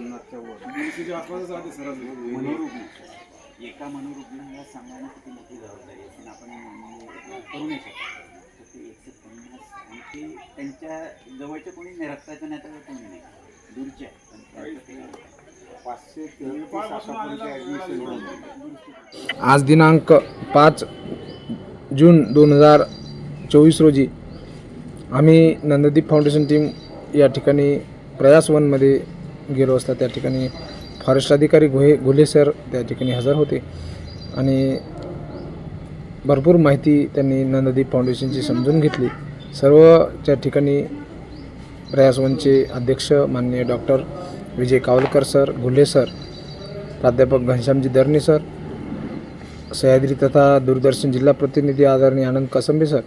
पन्नासच्या वर. दीडशेच्या आसपासच राहते सरासरी मनोरुग्ण. एका मनोरुग्णाला सांभाळणं किती मोठी जबाबदारी आहे पण आपण करू नाही शकत. तर ते एकशे पन्नास आणि ते त्यांच्या जवळचे कोणी नाही रक्ताचं नाही तर कोणी नाही. दूरचे आहे. पण त्यांचं ते पाचशे तेहतीस आतापर्यंत ॲडमिशन झाले आज दिनांक पाच जून दोन हजार चोवीस रोजी आम्ही नंददीप फाउंडेशन टीम या ठिकाणी प्रयास वनमध्ये गेलो असता त्या ठिकाणी. फॉरेस्ट अधिकारी घोहे घुले सर त्या ठिकाणी हजर होते. आणि भरपूर माहिती त्यांनी नंददीप फाउंडेशनची समजून घेतली. सर्व त्या ठिकाणी प्रयासवनचे अध्यक्ष माननीय doctor Vijay Kawalkar sir Ghule sir प्राध्यापक घनश्यामजी दर्णी सर सह्याद्री तथा दूरदर्शन जिल्हा प्रतिनिधी आदरणीय आनंद कसंबे सर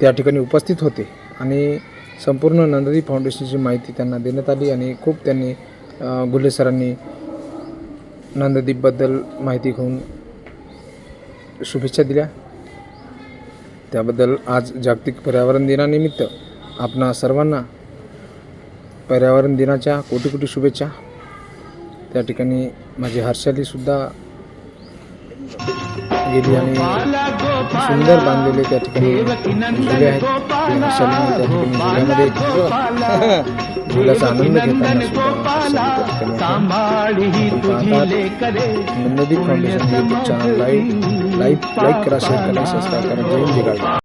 त्या ठिकाणी उपस्थित होते. आणि संपूर्ण नंददी फाउंडेशनची माहिती त्यांना देण्यात आली आणि खूप त्यांनी गुल्हे सरांनी नंददीपबद्दल माहिती घेऊन शुभेच्छा दिल्या. त्याबद्दल आज जागतिक पर्यावरण दिनानिमित्त आपणा सर्वांना पर्यावरण दिनाच्या कोटी कोटी शुभेच्छा. त्या ठिकाणी माझी हर्षालीसुद्धा गेली आणि सुंदर बांधलेले त्या ठिकाणी झुले आहेत त्या ठिकाणी झुल्यामध्ये झुल्याचा आनंद घेताना सुद्धा फाउंडेशन चॅनल लाईव्ह लाईक करा शेअर करा सबस्क्राईब करा जय हिंद